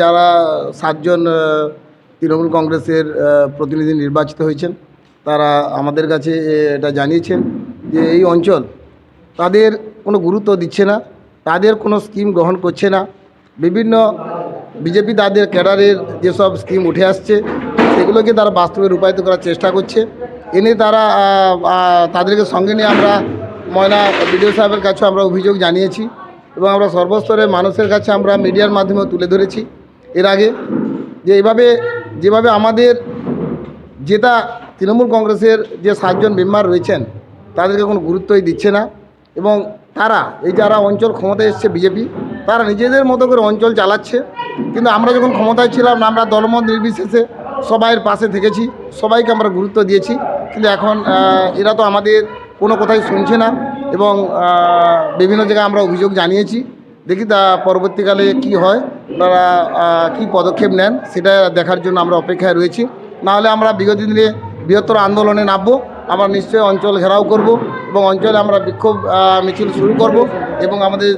যারা সাতজন তৃণমূল কংগ্রেসের প্রতিনিধি নির্বাচিত হয়েছেন, তারা আমাদের কাছে এটা জানিয়েছেন যে এই অঞ্চল তাদের কোনো গুরুত্ব দিচ্ছে না, তাদের কোনো স্কিম গ্রহণ করছে না। বিভিন্ন বিজেপি তাদের ক্যাডারের যেসব স্কিম উঠে আসছে, সেগুলোকে তারা বাস্তবে রূপায়িত করার চেষ্টা করছে। এনে তারা তাদেরকে সঙ্গে নিয়ে আমরা ময়না বিডিও সাহেবের কাছে আমরা অভিযোগ জানিয়েছি এবং আমরা সর্বস্তরের মানুষের কাছে আমরা মিডিয়ার মাধ্যমে তুলে ধরেছি। এর আগে যে এইভাবে যেভাবে আমাদের যেটা তৃণমূল কংগ্রেসের যে সাতজন মেম্বার রয়েছেন, তাদেরকে কোনো গুরুত্বই দিচ্ছে না এবং তারা, এই যারা অঞ্চল ক্ষমতায় এসছে বিজেপি, তারা নিজেদের মতো করে অঞ্চল চালাচ্ছে। কিন্তু আমরা যখন ক্ষমতায় ছিলাম, আমরা দলমত নির্বিশেষে সবাইয়ের পাশে থেকেছি, সবাইকে আমরা গুরুত্ব দিয়েছি। কিন্তু এখন এরা তো আমাদের কোনো কথাই শুনছে না এবং বিভিন্ন জায়গায় আমরা অভিযোগ জানিয়েছি। দেখি তা পরবর্তীকালে কি হয়। আহ, কি পদক্ষেপ নেন সেটা দেখার জন্য আমরা অপেক্ষায় রয়েছি। নাহলে আমরা বিগত দিনে বৃহত্তর আন্দোলনে নামবো আমরা নিশ্চয়ই অঞ্চল ঘেরাও করব এবং অঞ্চলে আমরা বিক্ষোভ মিছিল শুরু করব এবং আমাদের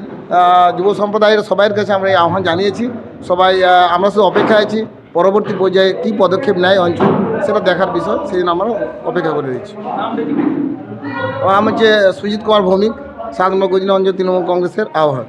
যুব সম্প্রদায়ের সবাইয়ের কাছে আমরা এই আহ্বান জানিয়েছি। সবাই আমরা শুধু অপেক্ষায় আছি পরবর্তী পর্যায়ে কী পদক্ষেপ নেয় অঞ্চল সেটা দেখার বিষয় সেই জন্য আমরা অপেক্ষা করে দিচ্ছি আমার হচ্ছে সুজিত কুমার ভৌমিক সাত নম্বর অঞ্চল তৃণমূল কংগ্রেসের আহ্বায়ক।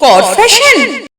কর ফ্যাশন